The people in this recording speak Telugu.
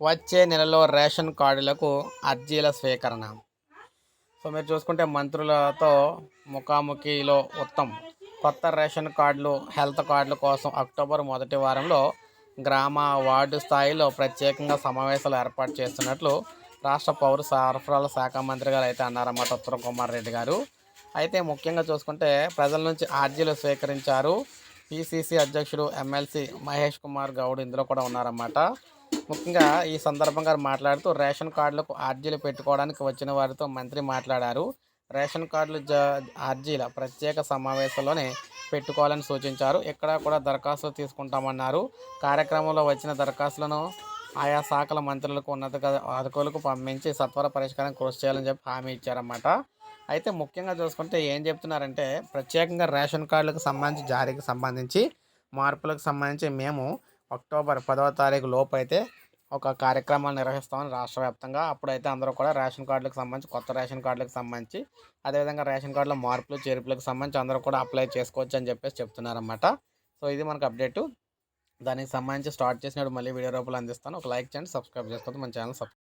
వచ్చే నెలలో రేషన్ కార్డులకు అర్జీల స్వీకరణ సో మీరు చూసుకుంటే మంత్రులతో ముఖాముఖిలో ఉత్తమ్. కొత్త రేషన్ కార్డులు హెల్త్ కార్డుల కోసం అక్టోబర్ మొదటి వారంలో గ్రామ వార్డు స్థాయిలో ప్రత్యేకంగా సమావేశాలు ఏర్పాటు చేస్తున్నట్లు రాష్ట్ర పౌర సరఫరాల శాఖ మంత్రి గారు అయితే అన్నారన్నమాట ఉత్తమ్ కుమార్ రెడ్డి గారు. అయితే ముఖ్యంగా చూసుకుంటే ప్రజల నుంచి ఆర్జీలు స్వీకరించారు పిసిసి అధ్యక్షుడు ఎమ్మెల్సీ మహేష్ కుమార్ గౌడ్ ఇందులో కూడా ఉన్నారన్నమాట. ముఖ్యంగా ఈ సందర్భంగా మాట్లాడుతూ రేషన్ కార్డులకు ఆర్జీలు పెట్టుకోవడానికి వచ్చిన వారితో మంత్రి మాట్లాడారు. రేషన్ కార్డులు జ ఆర్జీల ప్రత్యేక సమావేశంలోనే పెట్టుకోవాలని సూచించారు. ఇక్కడ కూడా దరఖాస్తులు తీసుకుంటామన్నారు. కార్యక్రమంలో వచ్చిన దరఖాస్తులను ఆయా శాఖల మంత్రులకు ఉన్నత అధికారులకు పంపించి సత్వర పరిష్కారం కృషి చేయాలని చెప్పి హామీ ఇచ్చారన్నమాట. అయితే ముఖ్యంగా చూసుకుంటే ఏం చెప్తున్నారంటే ప్రత్యేకంగా రేషన్ కార్డులకు సంబంధించి జారీకి సంబంధించి మార్పులకు సంబంధించి మేము అక్టోబర్ పదవ తారీఖు లోపు అయితే ఒక కార్యక్రమాలు నిర్వహిస్తామని రాష్ట్ర వ్యాప్తంగా. అప్పుడైతే అందరూ కూడా రేషన్ కార్డులకు సంబంధించి కొత్త రేషన్ కార్డులకు సంబంధించి అదేవిధంగా రేషన్ కార్డులో మార్పులు చేర్పులకు సంబంధించి అందరూ కూడా అప్లై చేసుకోవచ్చు అని చెప్పేసి చెప్తున్నారన్నమాట. సో ఇది మనకు అప్డేటు. దానికి సంబంధించి స్టార్ట్ చేసినప్పుడు మళ్ళీ వీడియో రూపంలో అందిస్తాను. ఒక లైక్ చేయండి సబ్స్క్రైబ్ చేసుకోవద్దు మన ఛానల్ సబ్స్క్రైబ్